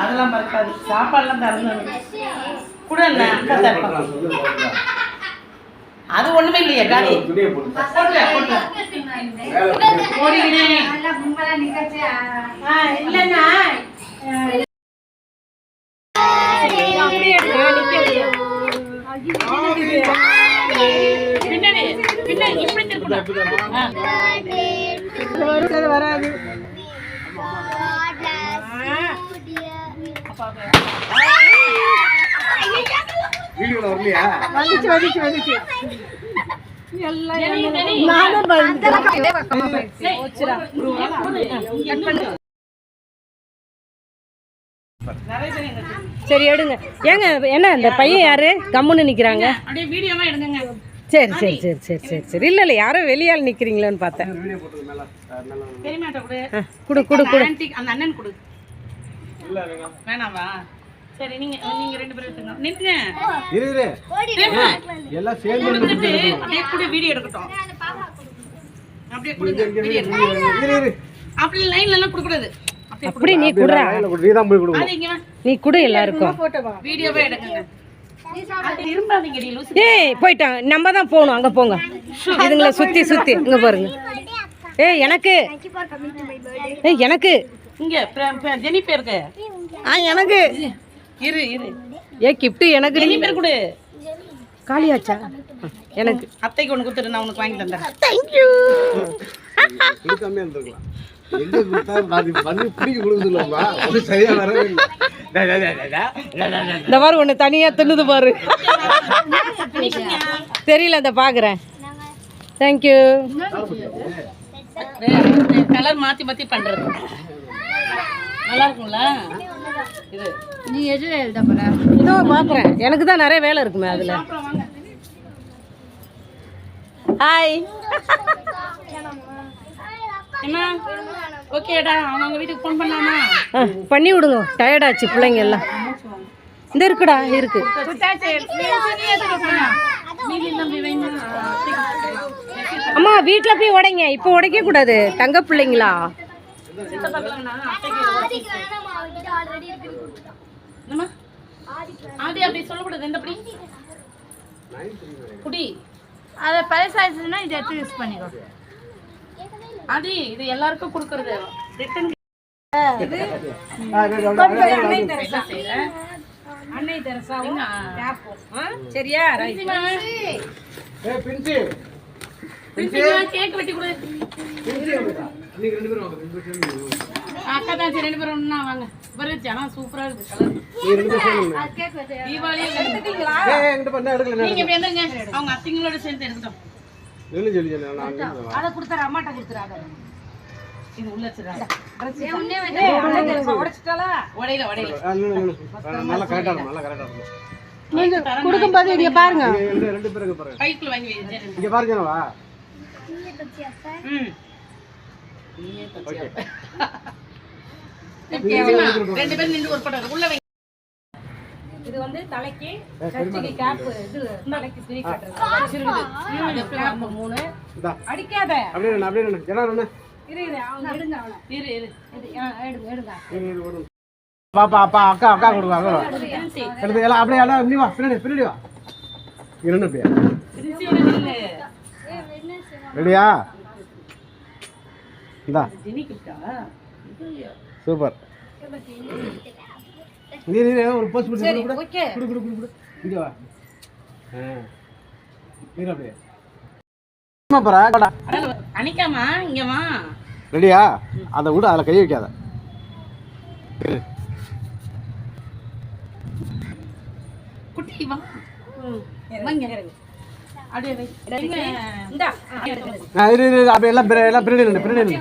அதெல்லாம் மறக்காது. சாப்பாடுலாம் திறந்து கூட இல்லை அக்கா தரப்பாங்க. அது ஒண்ணுமே இல்லையே காலி. போட்டு போட்டு ஓடிக்கினே ஆ இல்லைண்ணா பின்னாடி பின்னாடி இப்படி திருப்பணும் ஆ. வராது வீடியோல வரலையா வந்துச்சு வந்துச்சு வந்துச்சு. சரி எடுங்க. ஏங்க என்ன இந்த பையன் யாரு? கம்முன்னு நிக்கிறாங்க. சரி சரி சரி சரி சரி சரி. இல்ல இல்ல யாரோ வெளியால் நிக்கிறீங்களோன்னு பார்த்தேன். வீடியோ போட்டது மேல நல்லா பெரியமாட்ட கொடு குடு குடு. அந்த அண்ணன் கொடு. வேணாவா? சரி நீங்க நீங்க ரெண்டு பேரும் எடுத்துங்க நின்னுங்க இரு இரு. பெரியம்மா, எல்லாம் சேர்ந்து கொடுத்துட்டு அப்படியே கூட வீடியோ எடுக்கட்டும். அப்படியே கொடுங்க வீடியோ இரு இரு. அப்படி லைன்ல எல்லாம் கொடுக்க கூடாது அப்படியே அப்படி நீ குடுறா. நீ தான் போய் கொடுக்கணும். அது இங்க வா. நீ குடு எல்லாருக்கும். வீடியோவே எடுக்குங்க. அது இரும்பாதீங்கடி லூசு. ஏய் போயிட்டாங்க நம்ம தான் போகணும். அங்க போங்க. இதுங்களை சுத்தி சுத்தி. இங்க பாருங்க. ஏய் எனக்கு. ஏய் எனக்கு. இங்க பிர- பிர- ஜெனி பேருக்கு ஆ எனக்கு. இரு இரு. ஏ கிஃப்ட் எனக்கு ஜெனி பேர் கொடு. காலியாச்சா எனக்கு. அத்தைக்கு ஒன்று கொடுத்துட்டு நான் உனக்கு வாங்கி தந்தேன் தேங்க்யூ கொடுக்காம இருந்திருக்கலாம். எங்க கொடுத்தா அது பிடிக்க அது சரியா வரவே இல்லை. இந்த பாரு ஒன்று தனியாக தின்னுது பாரு. தெரியல இந்த பார்க்குறேன் தேங்க்யூ கலர் மாத்தி மாத்தி பண்றது. நல்லா இருக்கும்ல இது இதோ பார்க்குறேன் எனக்கு தான் நிறைய வேலை இருக்குமே அதில். ஹாய் என்ன? ஓகேடா அவங்க வீட்டுக்கு ஃபோன் பண்ணலாமா ஆ பண்ணி விடுங்க. டயர்டாச்சு பிள்ளைங்க எல்லாம். இந்த இருக்குடா இருக்கு. அம்மா வீட்டில் போய் உடைங்க. இப்போ உடைக்க கூடாது தங்க பிள்ளைங்களா? ஆதி அப்படி சொல்லக்கூடாது எந்த படி குடி அதை பழசாச்சுன்னா இதை எடுத்து யூஸ் பண்ணிக்கோ ஆதி இது எல்லாருக்கும் கொடுக்கறது ரிட்டன் ஆ, டேய், டேய், அன்னை தெரசாவும் சரியா ரைட் ஏய், பிரின்சி கேக் வெட்டி கொடு அக்கா தான் சரி ரெண்டு பேரும் ஒண்ணா வாங்க. பாரு ஜனம் சூப்பரா இருக்கு கலர் நீங்க வந்துங்க அவங்க அத்தைங்களோட சேர்ந்து எடுத்துட்டோம். நில்லு சொல்லி சொல்லி. அதை கொடுத்தாரு அம்மாட்ட கொடுத்துறாங்க இது உள்ள வச்சிருக்காங்க உடைச்சிட்டாளா? உடையில உடையில. ஆ, நில்லு, நில்லு. ஆ, நல்லா கரெக்டா இருக்கும் நல்லா கரெக்டா இருக்கும். கொடுக்கும்போது இங்க பாருங்க. ரெண்டு பேருக்கு பாருங்க. கைக்குள்ள வாங்கி வை சரி. இங்க பாருங்க வா. ம். ஓகே ரெண்டு பேரும் நின்று ஒரு படம் உள்ள வை. இது வந்து தலைக்கு கட்சிக்கு கேப் இது தலைக்கு ஸ்ரீ கட்டுறது. அது கேப் மூணு. அடிக்காத. அப்படியே அப்படியே நின்னு. இரு இரு. அவங்க எடுங்க அவனை. இரு இரு. எடுங்க எடுங்க. பாப்பா அப்பா அக்கா அக்கா கொடுங்க அக்கா எடுத்து எல்லாம் அப்படியே எல்லாம் நீ வா பின்னாடி பின்னாடி வா. இரு அப்படியே. ரெடியா? இந்தா சூப்பர். நீ நீ ஒரு போஸ்ட் பண்ணி கொடு கொடு கொடு கொடு கொடு இங்க வா. ஆ. அப்படியே. ஆமா பரா அணிக்காமா இங்க வா. ரெடியா? அதை விட அதில் கை வைக்காத. குட்டி வா. வாங்க பின்னாடி